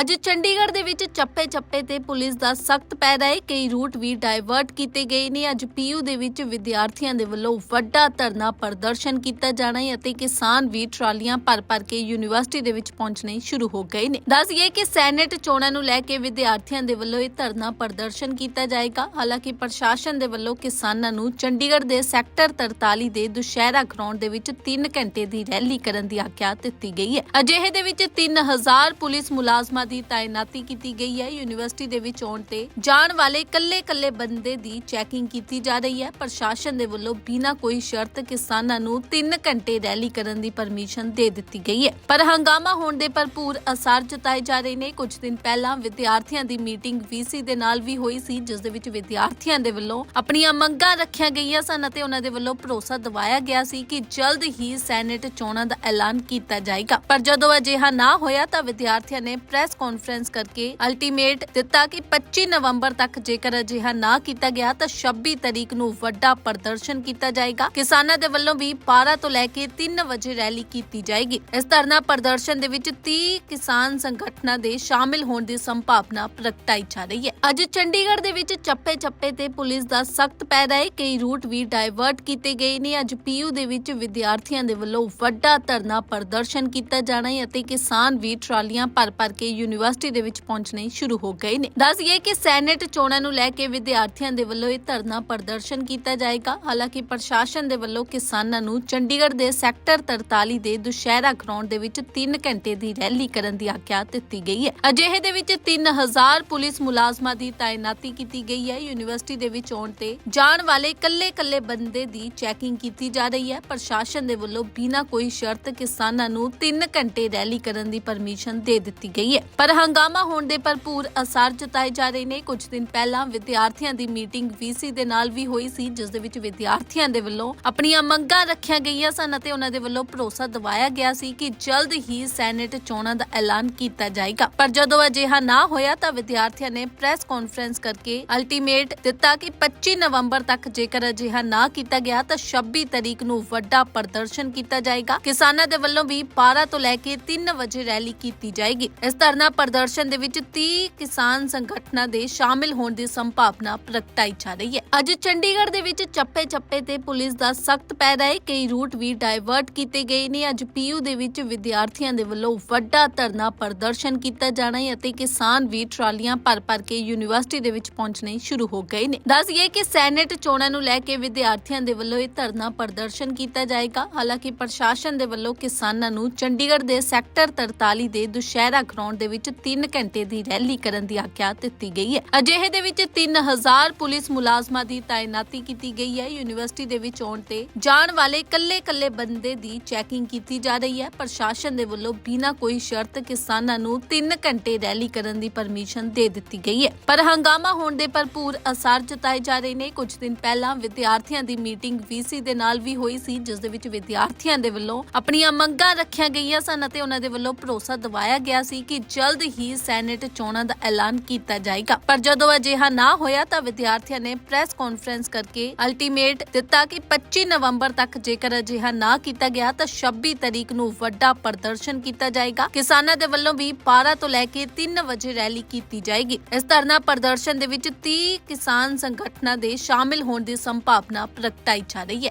ਅੱਜ ਚੰਡੀਗੜ੍ਹ ਦੇ ਵਿੱਚ ਚੱਪੇ-ਚੱਪੇ ਤੇ ਪੁਲਿਸ ਦਾ ਸਖਤ ਪੈਦਾ ਹੈ ਕਈ ਰੂਟ ਵੀ ਡਾਇਵਰਟ ਕੀਤੇ ਗਏ ਨੇ। ਅੱਜ ਪੀਯੂ ਦੇ ਵਿੱਚ ਵਿਦਿਆਰਥੀਆਂ ਦੇ ਵੱਲੋਂ ਵੱਡਾ ਧਰਨਾ ਪ੍ਰਦਰਸ਼ਨ ਕੀਤਾ ਜਾਣਾ ਹੈ ਅਤੇ ਕਿਸਾਨ ਵੀ ਟਰਾਲੀਆਂ ਭਰ-ਭਰ ਕੇ ਯੂਨੀਵਰਸਿਟੀ ਦੇ ਵਿੱਚ ਪਹੁੰਚਣੇ ਸ਼ੁਰੂ ਹੋ ਗਏ ਨੇ। ਦੱਸਈਏ ਕਿ ਸੈਨੇਟ ਚੋਣਾਂ ਨੂੰ ਲੈ ਕੇ ਵਿਦਿਆਰਥੀਆਂ ਦੇ ਵੱਲੋਂ ਇਹ ਧਰਨਾ ਪ੍ਰਦਰਸ਼ਨ ਕੀਤਾ ਜਾਏਗਾ। ਹਾਲਾਂਕਿ ਪ੍ਰਸ਼ਾਸਨ ਦੇ ਵੱਲੋਂ ਕਿਸਾਨਾਂ ਨੂੰ ਚੰਡੀਗੜ੍ਹ ਦੇ ਸੈਕਟਰ 43 ਦੇ ਦੁਸ਼ਹਿਰਾ ਗਰਾਊਂਡ ਦੇ ਵਿੱਚ 3 ਘੰਟੇ ਦੀ ਰੈਲੀ ਕਰਨ ਦੀ ਆਗਿਆ ਦਿੱਤੀ ਗਈ ਹੈ ਅਜਿਹੇ ਦੇ ਵਿੱਚ 3000 ਪੁਲਿਸ ਮੁਲਾਜ਼ਮਾਂ ਦੀ ਤਾਇਨਾਤੀ ਕੀਤੀ ਗਈ ਹੈ। ਯੂਨੀਵਰਸਿਟੀ ਦੇ ਵਿੱਚ ਆਉਣ ਤੇ ਜਾਣ ਵਾਲੇ ਕੱਲੇ-ਕੱਲੇ ਬੰਦੇ ਦੀ ਚੈਕਿੰਗ ਕੀਤੀ ਜਾ ਰਹੀ ਹੈ। ਪ੍ਰਸ਼ਾਸਨ ਦੇ ਵੱਲੋਂ ਬਿਨਾਂ ਕੋਈ ਸ਼ਰਤ ਕਿਸਾਨਾਂ ਨੂੰ 3 ਘੰਟੇ ਰੈਲੀ ਕਰਨ ਦੀ ਪਰਮਿਸ਼ਨ ਦੇ ਦਿੱਤੀ ਗਈ ਹੈ। ਪਰ ਹੰਗਾਮਾ ਹੋਣ ਦੇ ਭਰਪੂਰ ਅਸਰ ਜਤਾਏ ਜਾ ਰਹੇ ਨੇ। ਕੁਝ ਦਿਨ ਪਹਿਲਾਂ ਵਿਦਿਆਰਥੀਆਂ ਦੀ ਮੀਟਿੰਗ ਵੀਸੀ ਦੇ ਨਾਲ ਵੀ ਹੋਈ ਸੀ, ਜਿਸ ਦੇ ਵਿੱਚ ਵਿਦਿਆਰਥੀਆਂ ਦੇ ਵੱਲੋਂ ਆਪਣੀਆਂ ਮੰਗਾਂ ਰੱਖੀਆਂ ਗਈਆਂ ਸਨ ਅਤੇ ਉਹਨਾਂ ਦੇ ਵੱਲੋਂ ਭਰੋਸਾ ਦਿਵਾਇਆ ਗਿਆ ਸੀ ਕਿ ਜਲਦ ਹੀ ਸੈਨੇਟ ਚੋਣਾਂ ਦਾ ਐਲਾਨ ਕੀਤਾ ਜਾਏਗਾ। ਪਰ ਜਦੋਂ ਅਜਿਹਾ ਨਾ ਹੋਇਆ ਤਾਂ ਵਿਦਿਆਰਥੀਆਂ ਨੇ ਪ੍ਰੈਸ ਕਾਨਫਰੰਸ ਕਰਕੇ ਅਲਟੀਮੇਟ ਦਿੱਤਾ ਕਿ 25 ਨਵੰਬਰ ਤੱਕ ਜੇਕਰ ਅਜਿਹਾ ਨਾ ਕੀਤਾ ਗਿਆ ਤਾਂ 26 ਤਰੀਕ ਨੂੰ ਵੱਡਾ ਪ੍ਰਦਰਸ਼ਨ ਕੀਤਾ ਜਾਏਗਾ। ਕਿਸਾਨਾਂ ਦੇ ਵੱਲੋਂ ਵੀ 12 ਤੋਂ ਲੈ ਕੇ 3 ਵਜੇ ਰੈਲੀ ਕੀਤੀ ਜਾਏਗੀ। ਇਸ ਧਰਨਾ ਪ੍ਰਦਰਸ਼ਨ ਦੇ ਵਿੱਚ 30 ਕਿਸਾਨ ਸੰਗਠਨਾਂ ਦੇ ਸ਼ਾਮਿਲ ਹੋਣ ਦੀ ਸੰਭਾਵਨਾ ਪ੍ਰਗਟਾਈ ਜਾ ਰਹੀ ਹੈ। ਅੱਜ ਚੰਡੀਗੜ੍ਹ ਦੇ ਵਿੱਚ ਚੱਪੇ-ਚੱਪੇ ਤੇ ਪੁਲਿਸ ਦਾ ਸਖਤ ਪੈਦਾ ਹੈ। ਕਈ ਰੂਟ ਵੀ ਡਾਇਵਰਟ ਕੀਤੇ ਗਏ ਨੇ। ਅੱਜ ਪੀਯੂ ਦੇ ਵਿੱਚ ਵਿਦਿਆਰਥੀਆਂ ਦੇ ਵੱਲੋਂ ਵੱਡਾ ਧਰਨਾ ਪ੍ਰਦਰਸ਼ਨ ਕੀਤਾ ਜਾਣਾ ਹੈ ਅਤੇ ਕਿਸਾਨ ਵੀ ਟਰਾਲੀਆਂ ਭਰ-ਭਰ ਕੇ ਯੂਨੀਵਰਸਿਟੀ ਦੇ ਵਿੱਚ ਪਹੁੰਚਣੇ ਸ਼ੁਰੂ ਹੋ ਗਏ ਨੇ। ਦੱਸਈਏ ਕਿ ਸੈਨੇਟ ਚੋਣਾਂ ਨੂੰ ਲੈ ਕੇ ਵਿਦਿਆਰਥੀਆਂ ਦੇ ਵੱਲੋਂ ਇਹ ਧਰਨਾ ਪ੍ਰਦਰਸ਼ਨ ਕੀਤਾ ਜਾਏਗਾ। ਹਾਲਾਂਕਿ ਪ੍ਰਸ਼ਾਸਨ ਦੇ ਵੱਲੋਂ ਕਿਸਾਨਾਂ ਨੂੰ ਚੰਡੀਗੜ੍ਹ ਦੇ ਸੈਕਟਰ 43 ਦੇ ਦੁਸ਼ਹਿਰਾ ਗਰਾਊਂਡ ਦੇ ਵਿੱਚ 3 ਘੰਟੇ ਦੀ ਰੈਲੀ ਕਰਨ ਦੀ ਆਗਿਆ ਦਿੱਤੀ ਗਈ ਹੈ। ਅਜਿਹੇ ਦੇ ਵਿੱਚ 3000 ਪੁਲਿਸ ਮੁਲਾਜ਼ਮਾਂ ਦੀ ਤਾਇਨਾਤੀ ਕੀਤੀ ਗਈ ਹੈ। ਯੂਨੀਵਰਸਿਟੀ ਦੇ ਵਿੱਚ ਆਉਣ ਤੇ ਜਾਣ ਵਾਲੇ ਕੱਲੇ-ਕੱਲੇ ਬੰਦੇ ਦੀ ਚੈਕਿੰਗ ਕੀਤੀ ਜਾ ਰਹੀ ਹੈ। ਪ੍ਰਸ਼ਾਸਨ ਦੇ ਵੱਲੋਂ ਬਿਨਾਂ ਕੋਈ ਸ਼ਰਤ ਕਿਸਾਨਾਂ ਨੂੰ 3 ਘੰਟੇ ਰੈਲੀ ਕਰਨ ਦੀ ਪਰਮਿਸ਼ਨ ਦੇ ਦਿੱਤੀ ਗਈ ਹੈ। ਪਰ ਹੰਗਾਮਾ ਹੋਣ ਦੇ ਭਰਪੂਰ ਅਸਰ ਜਤਾਏ ਜਾ ਰਹੇ ਨੇ। ਕੁਝ ਦਿਨ ਪਹਿਲਾਂ ਵਿਦਿਆਰਥੀਆਂ ਦੀ ਮੀਟਿੰਗ ਵੀਸੀ ਦੇ ਨਾਲ ਵੀ ਹੋਈ ਸੀ, ਜਿਸ ਦੇ ਵਿੱਚ ਵਿਦਿਆਰਥੀਆਂ ਦੇ ਵੱਲੋਂ ਆਪਣੀਆਂ ਮੰਗਾਂ ਰੱਖੀਆਂ ਗਈਆਂ ਸਨ ਅਤੇ ਉਹਨਾਂ ਦੇ ਵੱਲੋਂ ਭਰੋਸਾ ਦਿਵਾਇਆ ਗਿਆ ਸੀ ਕਿ ਜਲਦ ਹੀ ਸੈਨੇਟ ਚੋਣਾਂ ਦਾ ਐਲਾਨ ਕੀਤਾ ਜਾਏਗਾ। ਪਰ ਜਦੋਂ ਅਜਿਹਾ ਨਾ ਹੋਇਆ ਤਾਂ ਵਿਦਿਆਰਥੀਆਂ ਨੇ ਪ੍ਰੈਸ ਕਾਨਫਰੰਸ ਕਰਕੇ ਅਲਟੀਮੇਟ ਦਿੱਤਾ ਕਿ 25 ਨਵੰਬਰ ਤੱਕ ਜੇਕਰ ਅਜਿਹਾ ਨਾ ਕੀਤਾ ਗਿਆ ਤਾਂ 26 ਤਰੀਕ ਨੂੰ ਵੱਡਾ ਪ੍ਰਦਰਸ਼ਨ ਕੀਤਾ ਜਾਏਗਾ। ਕਿਸਾਨਾਂ ਦੇ ਵੱਲੋਂ ਵੀ 12 ਤੋਂ ਲੈ ਕੇ 3 ਵਜੇ ਰੈਲੀ ਕੀਤੀ ਜਾਏਗੀ। ਇਸ ਧਰਨਾ ਪ੍ਰਦਰਸ਼ਨ ਦੇ ਵਿੱਚ 30 ਕਿਸਾਨ ਸੰਗਠਨਾਂ ਦੇ ਸ਼ਾਮਿਲ ਹੋਣ ਦੀ ਸੰਭਾਵਨਾ ਪ੍ਰਗਟਾਈ ਜਾ ਰਹੀ ਹੈ। ਅੱਜ ਚੰਡੀਗੜ੍ਹ ਦੇ ਵਿੱਚ ਚੱਪੇ-ਚੱਪੇ ਤੇ ਪੁਲਿਸ ਦਾ ਸਖਤ ਪੈਰਾ ਹੈ। ਕਈ ਰੂਟ ਵੀ ਡਾਇਵਰਟ ਕੀਤੇ ਗਏ ਨੇ। ਅੱਜ ਪੀਯੂ ਦੇ ਵਿੱਚ ਵਿਦਿਆਰਥੀਆਂ ਦੇ ਵੱਲੋਂ ਵੱਡਾ ਧਰਨਾ ਪ੍ਰਦਰਸ਼ਨ ਕੀਤਾ ਜਾਣਾ ਹੈ ਅਤੇ ਕਿਸਾਨ ਵੀ ਟਰਾਲੀਆਂ ਭਰ-ਭਰ ਕੇ ਯੂਨੀਵਰਸਿਟੀ ਦੇ ਵਿੱਚ ਪਹੁੰਚਣੇ ਸ਼ੁਰੂ ਹੋ ਗਏ ਨੇ। ਦੱਸਈਏ ਕਿ ਸੈਨੇਟ ਚੋਣਾਂ ਨੂੰ ਲੈ ਕੇ ਵਿਦਿਆਰਥੀਆਂ ਦੇ ਵੱਲੋਂ ਇਹ ਧਰਨਾ ਪ੍ਰਦਰਸ਼ਨ ਕੀਤਾ ਜਾਏਗਾ। ਹਾਲਾਂਕਿ ਪ੍ਰਸ਼ਾਸਨ ਦੇ ਵੱਲੋਂ ਕਿਸਾਨਾਂ ਨੂੰ ਚੰਡੀਗੜ੍ਹ ਦੇ ਸੈਕਟਰ 43 ਦੇ ਦੁਸ਼ਹਿਰਾ ਗਰਾਊਂਡ ਦੇ ਵਿੱਚ 3 ਘੰਟੇ ਦੀ ਰੈਲੀ ਕਰਨ ਦੀ ਆਗਿਆ ਦਿੱਤੀ ਗਈ ਹੈ। ਅਜਿਹੇ ਦੇ ਵਿੱਚ 3000 ਪੁਲਿਸ ਮੁਲਾਜ਼ਮਾਂ ਦੀ ਤਾਇਨਾਤੀ ਕੀਤੀ ਗਈ ਹੈ। ਯੂਨੀਵਰਸਿਟੀ ਦੇ ਵਿੱਚ ਆਉਣ ਤੇ ਜਾਣ ਵਾਲੇ ਕੱਲੇ-ਕੱਲੇ ਬੰਦੇ ਦੀ ਚੈਕਿੰਗ ਕੀਤੀ ਜਾ ਰਹੀ ਹੈ। ਪ੍ਰਸ਼ਾਸਨ ਦੇ ਵੱਲੋਂ ਬਿਨਾਂ ਕੋਈ ਸ਼ਰਤ ਕਿਸਾਨਾਂ ਨੂੰ 3 ਘੰਟੇ ਰੈਲੀ ਕਰਨ ਦੀ ਪਰਮਿਸ਼ਨ ਦੇ ਦਿੱਤੀ ਗਈ ਹੈ। ਪਰ ਹੰਗਾਮਾ ਹੋਣ ਦੇ ਭਰਪੂਰ ਅਸਰ ਜਤਾਏ ਜਾ ਰਹੇ ਨੇ। ਕੁਝ ਦਿਨ ਪਹਿਲਾਂ ਵਿਦਿਆਰਥੀਆਂ ਦੀ ਮੀਟਿੰਗ ਵੀਸੀ ਦੇ ਨਾਲ ਵੀ ਹੋਈ ਸੀ, ਜਿਸ ਦੇ ਵਿੱਚ ਵਿਦਿਆਰਥੀਆਂ ਦੇ ਵੱਲੋਂ ਆਪਣੀਆਂ ਮੰਗਾਂ ਰੱਖੀਆਂ ਗਈਆਂ ਸਨ ਅਤੇ ਉਹਨਾਂ ਦੇ ਵੱਲੋਂ ਭਰੋਸਾ ਦਿਵਾਇਆ ਗਿਆ ਸੀ ਕਿ ਜਲਦ ਹੀ ਸੈਨੇਟ ਚੋਣਾਂ ਦਾ ਐਲਾਨ ਕੀਤਾ ਜਾਏਗਾ। ਪਰ ਜਦੋਂ ਅਜਿਹਾ ਨਾ ਹੋਇਆ ਤਾਂ ਵਿਦਿਆਰਥੀਆਂ ਨੇ ਪ੍ਰੈਸ ਕਾਨਫਰੰਸ ਕਰਕੇ ਅਲਟੀਮੇਟ ਦਿੱਤਾ ਕਿ 25 ਨਵੰਬਰ ਤੱਕ ਜੇਕਰ ਅਜਿਹਾ ਨਾ ਕੀਤਾ ਗਿਆ ਤਾਂ 26 ਤਰੀਕ ਨੂੰ ਵੱਡਾ ਪ੍ਰਦਰਸ਼ਨ ਕੀਤਾ ਜਾਏਗਾ। ਕਿਸਾਨਾਂ ਦੇ ਵੱਲੋਂ ਵੀ 12 ਤੋਂ ਲੈ ਕੇ 3 ਵਜੇ ਰੈਲੀ ਕੀਤੀ ਜਾਏਗੀ। ਇਸ ਧਰਨਾ ਪ੍ਰਦਰਸ਼ਨ ਦੇ ਵਿੱਚ 30 ਕਿਸਾਨ ਸੰਗਠਨਾਂ ਦੇ ਸ਼ਾਮਿਲ ਹੋਣ ਦੀ ਸੰਭਾਵਨਾ ਪ੍ਰਗਟਾਈ ਜਾ ਰਹੀ ਹੈ।